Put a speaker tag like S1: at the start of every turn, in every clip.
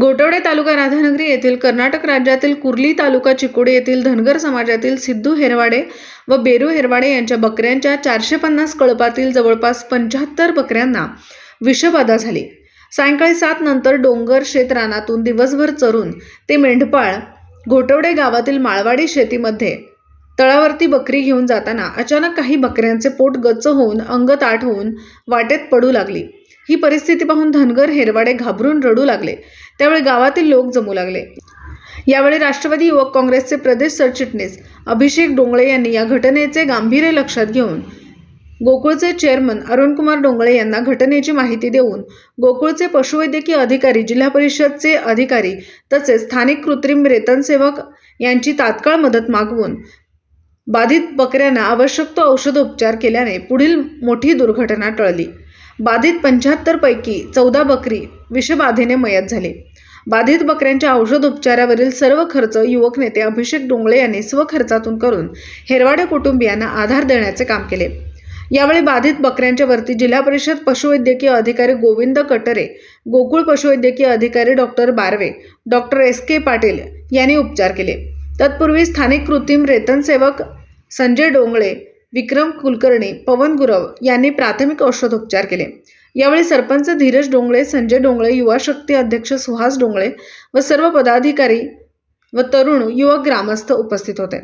S1: गोटवडे तालुका राधानगरी येथील कर्नाटक राज्यातील कुर्ली तालुका चिकोडी येथील धनगर समाजातील सिद्धू हेरवाडे व बेरू हेरवाडे यांच्या बकऱ्यांच्या चारशे पन्नास कळपातील जवळपास पंच्याहत्तर बकऱ्यांना विषबाधा झाली. सायंकाळी सात नंतर डोंगर शेत रानातून दिवसभर चरून ते मेंढपाळ घोटवडे गावातील माळवाडी शेतीमध्ये तळावरती बकरी घेऊन जाताना अचानक काही बकऱ्यांचे पोट गच्च होऊन अंग ताट होऊन वाटेत पडू लागली. ही परिस्थिती पाहून धनगर हेरवाडे घाबरून रडू लागले. त्यावेळी गावातील लोक जमू लागले. यावेळी राष्ट्रवादी युवक काँग्रेसचे प्रदेश सरचिटणीस अभिषेक डोंगळे यांनी या घटनेचे गांभीर्य लक्षात घेऊन गोकुळचे चेअरमन अरुणकुमार डोंगळे यांना घटनेची माहिती देऊन गोकुळचे पशुवैद्यकीय अधिकारी जिल्हा परिषदचे अधिकारी तसेच स्थानिक कृत्रिम रेतनसेवक यांची तात्काळ मदत मागवून बाधित बकऱ्यांना आवश्यक तो औषधोपचार केल्याने पुढील मोठी दुर्घटना टळली. बाधित पंच्याहत्तरपैकी चौदा बकरी विषबाधेने मयत झाले. बाधित बकऱ्यांच्या औषधोपचारावरील सर्व खर्च युवक नेते अभिषेक डोंगळे यांनी स्वखर्चातून करून हेरवाडे कुटुंबियांना आधार देण्याचे काम केले. यावेळी बाधित बकऱ्यांच्या वरती जिल्हा परिषद पशुवैद्यकीय अधिकारी गोविंद कटरे गोकुळ पशुवैद्यकीय अधिकारी doctor Barve doctor S. K. Patil यांनी उपचार केले. तत्पूर्वी स्थानिक कृत्रिम रेतनसेवक संजय डोंगळे विक्रम कुलकर्णी पवन गुरव यांनी प्राथमिक औषधोपचार केले. यावेळी सरपंच धीरज डोंगळे संजय डोंगळे युवा शक्ती अध्यक्ष सुहास डोंगळे व सर्व पदाधिकारी व तरुण युवक ग्रामस्थ उपस्थित होते.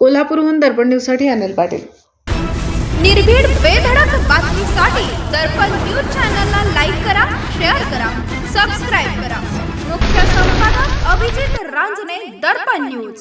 S1: कोल्हापूरहून दर्पण न्यूजसाठी अनिल पाटील.
S2: निर्भीड बेधडक बातमीसाठी दर्पण न्यूज चॅनलला लाईक करा शेअर करा सबस्क्राईब करा. मुख्य संपादक अभिजित रांजणे दर्पण न्यूज.